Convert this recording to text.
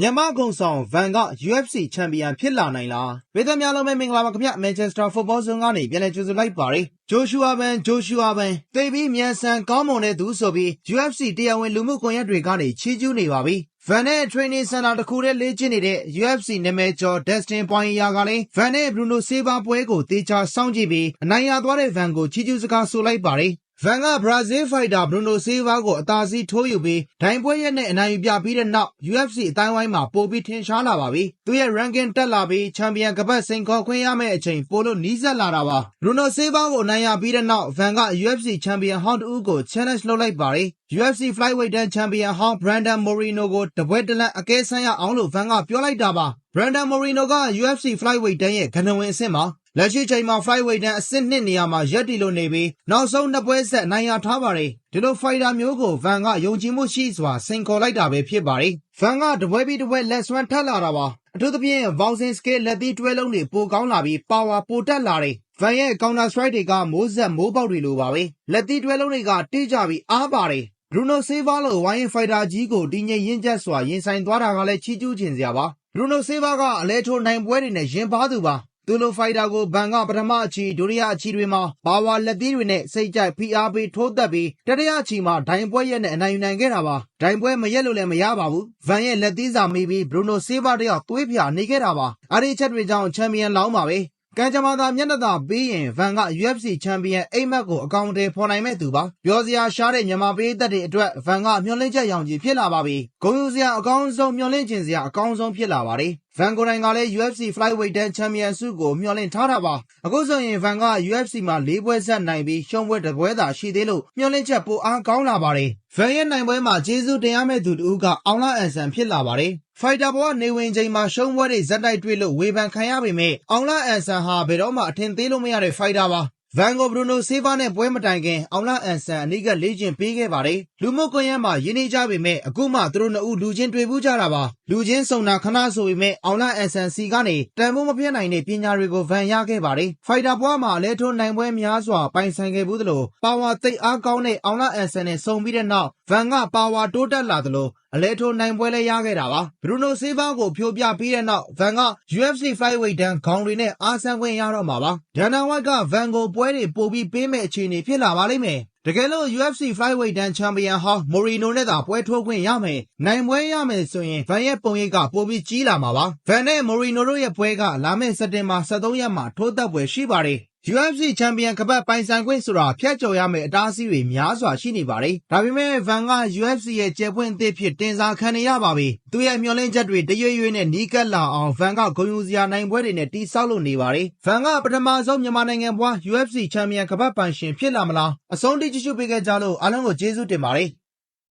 မြန်မာဂုံဆောင် ဗန်က UFC ချန်ပီယံ ဖြစ်လာနိုင်လားဝေသများလုံးပဲ မင်္ဂလာပါခင်ဗျမန်ချက်စတာဖုတ်ဘောဇုံကနေ ပြန်လည်ကြိုဆိုလိုက်ပါတယ်ဂျိုရှူအာဘန်ဂျိုရှူအာဘန်သိပြီး မြန်ဆန်ကောင်းမွန်တဲ့သူဆိုပြီး UFC တရားဝင် လူမှုကွန်ရက်တွေကနေ ချီးကျူးနေပါပြီဗန်နဲ့ training center တစ်ခုတည်း လေ့ကျင့်နေတဲ့ UFC နာမည်ကျော် Dustin Poirier ကလည်းဗန်နဲ့ Bruno Silva ပွဲကိုတေချာစောင့်ကြည့်ပြီး အနိုင်ရသွားတဲ့ဗန်ကို ချီးကျူးစကား ဆိုလိုက်ပါတယ် ဗန်က ဘရာဇီးဖိုက်တာဘရူနိုဆေးဗာကို အသာစီးထိုးယူပြီး ဒိုင်ပွဲရက်နဲ့ အနိုင်ယူပြပြီးတဲ့နောက် UFC အတိုင်းဝိုင်းမှာ ပိုပြီးထင်ရှားလာပါပြီ။သူရဲ့ ranking တက်လာပြီး ချန်ပီယံကပတ် စိန်ခေါ်ခွင့်ရမယ့်အချိန် ပိုလို့နီးစပ်လာတာပါ။ဘရူနိုဆေးဗာကို အနိုင်ရပြီးတဲ့နောက် ဗန်က UFC ချန်ပီယံဟောင်းတဦးကို challenge လုပ်လိုက်ပါတယ်။ UFC Flyweight တန်း ချန်ပီယံဟောင်း Brandon Moreno ကို တပွဲတလန့်အကဲဆန်းရအောင်လို့ ဗန်က ပြောလိုက်တာပါ။ Brandon Moreno က UFC Flyweight တန်းရဲ့ကနဝင်အဆင့်မှာ လက်ရှိချိန်မှာ Flyweight တန်းအဆင့်2နေရာမှာ ရပ်တည်လို့နေပြီး နောက်ဆုံးနှစ်ပွဲဆက်နိုင်ရထားပါတယ် ဒီလို ဖိုက်တာမျိုးကိုဗန်ကယုံကြည်မှုရှိစွာ စိန်ခေါ်လိုက်တာပဲ ဖြစ်ပါတယ်ဗန်ကတပွဲပြီးတပွဲ လက်စွမ်းထပ်လာတာပါ အထူးသဖြင့်ဘောင်စင်စကေးလက်သီးတွဲလုံးတွေ ပိုကောင်းလာပြီး ပါဝါပိုတက်လာတယ်ဗန်ရဲ့ counter strike တွေက မိုးဆက်မိုးပေါက်တွေလိုပါပဲ လက်သီးတွဲလုံးတွေက တိကျပြီး အားပါတယ်ဘရူနိုဆေးဗာလိုဝိုင်းဖိုက်တာကြီးကို တည်ငြိမ်ရင့်ကျက်စွာ ရင်ဆိုင်သွားတာကလည်း ချီးကျူးခြင်းစရာပါဘရူနိုဆေးဗာကအလဲထိုးနိုင်ပွဲတွေနဲ့ရင်ပါသူပါ သူလိုဖိုက်တာကိုဘန်ကပထမအချီဒုတိယအချီတွေမှာပါဝါလက်သီးတွေနဲ့စိတ်ကြိုက်ဖိအားပေးထိုးသက်ပြီးတတိယအချီမှာဒိုင်ပွဲရက်နဲ့အနိုင်ယူနိုင်ခဲ့တာပါဒိုင်ပွဲမရက်လို့လည်းမရပါဘူးဗန်ရဲ့လက်သီးစာမိပြီးဘရူနိုဆေးဗာတယောက်သွေးဖြာနေခဲ့တာပါအဲ့ဒီချက်တွေကြောင့်ချန်ပီယံလောင်းပါပဲကံကြမ္မာသာမျက်နှာသာပေးရင်ဗန်က UFC ချန်ပီယံအိမ်မက်ကိုအကောင့်အထည်ဖော်နိုင်မဲ့သူပါပြောစရာရှားတဲ့မြန်မာပြည်သက်တွေအတွက်ဗန်ကမျှော်လင့်ချက်ရောင်ကြီးဖြစ်လာပါပြီဂုဏ်ယူစရာအကောင်းဆုံးမျှော်လင့်ခြင်းစရာအကောင်းဆုံးဖြစ်လာပါတယ်ဗန်ကိုနိုင်ကလည်း UFC Flyweight တန်း ချန်ပီယံဆုကို မျှော်လင့်ထားတာပါ အခုဆိုရင်ဗန်က UFC မှာ ၄ ပွဲဆက်နိုင်ပြီး ရှုံးပွဲတစ်ပွဲသာရှိသေးလို့ မျှော်လင့်ချက် ပိုအားကောင်းလာပါတယ်ဗန်ရဲ့နိုင်ပွဲမှာ ကျေးဇူးတင်ရမယ့်သူတူကအောင်လာအန်ဆန် ဖြစ်လာပါတယ် ဖိုက်တာဘောကနေဝင်ချိန်မှာ ရှုံးပွဲတွေဇက်တိုက်တွေ့လို့ ဝေဖန်ခံရပေမဲ့အောင်လာအန်ဆန်ဟာ ဘယ်တော့မှ အထင်သေးလို့မရတဲ့ ဖိုက်တာပါ ဗန်ကို ဘရူနိုဆေးဗာနဲ့ ပွဲမတိုင်ခင် အောင်လာအန်ဆန် အနီးကလေ့ကျင့်ပေးခဲ့ပါတယ် လူမှုကွန်ရက်မှာရင်းနှီးကြပေမဲ့အခုမှ သူတို့နှစ်ဦး လူချင်းတွေ့ဘူးကြတာပါ လူချင်းစုံတာ ခဏဆိုပေမဲ့အောင်လာအန်ဆန်စီကနေ တန်ဖိုးမပြတ်နိုင်တဲ့ ပညာတွေကို ဗန်ရခဲ့ပါတယ် ဖိုက်တာဘွားမှာလဲထိုးနိုင်ပွဲများစွာ ပိုင်ဆိုင်ခဲ့ဘူးသလို ပါဝါသိပ်အားကောင်းတဲ့ အောင်လာအန်ဆန်နဲ့ ဆုံပြီးတဲ့နောက် ဗန်က ပါဝါတိုးတက်လာသလို အလဲထိုးနိုင်ပွဲလည်းရခဲ့တာပါဘရူနိုဆေးဗာကိုဖြိုပြပြီးတဲ့နောက်ဗန်က UFC Flyweight တန်းခေါင်းတွေနဲ့ အားဆန်းခွင့်ရတော့မှာပါဒန်နာဝိုက်ကဗန်ကို ပွဲတွေပို့ပြီးပေးမဲ့အခြေအနေ ဖြစ်လာပါလိမ့်မယ် တကယ်လို့ UFC Flyweight တန်း ချန်ပီယံဟောင်းမိုရီနိုနဲ့သာ ပွဲထိုးခွင့်ရမယ် နိုင်ပွဲရမယ်ဆိုရင်ဗန်ရဲ့ ပုံရိပ်က ပိုပြီးကြီးလာမှာပါဗန်နဲ့မိုရီနိုတို့ရဲ့ပွဲက လာမယ့် စက်တင်ဘာ23ရက်မှာ ထိုးသက်ပွဲရှိပါတယ် UFC ချန်ပီယံကပတ်ပိုင်ဆိုင်ခွင့်ဆိုတာဖျက်ကျော်ရမယ့် အတားအဆီးတွေ များစွာရှိနေပါတယ်။ဒါပေမဲ့ဗန်က UFC ရဲ့ကျယ်ပွင့်အသစ်ဖြစ် တင်စားခံနေရပါပြီ။သူ့ရဲ့မျှော်လင့်ချက်တွေ တရွေ့ရွေ့နဲ့ နီးကပ်လာအောင်ဗန်ကဂုဏ်ယူစရာနိုင်ပွဲတွေနဲ့တိဆောက်လို့နေပါတယ်။ဗန်ကပထမဆုံး မြန်မာနိုင်ငံဘွား UFC ချန်ပီယံကပတ်ပိုင်ရှင် ဖြစ်လာမလား။အဆုံးထိ ကြည့်ရှုပေးခဲ့ကြလို့ အားလုံးကို ကျေးဇူးတင်ပါတယ်။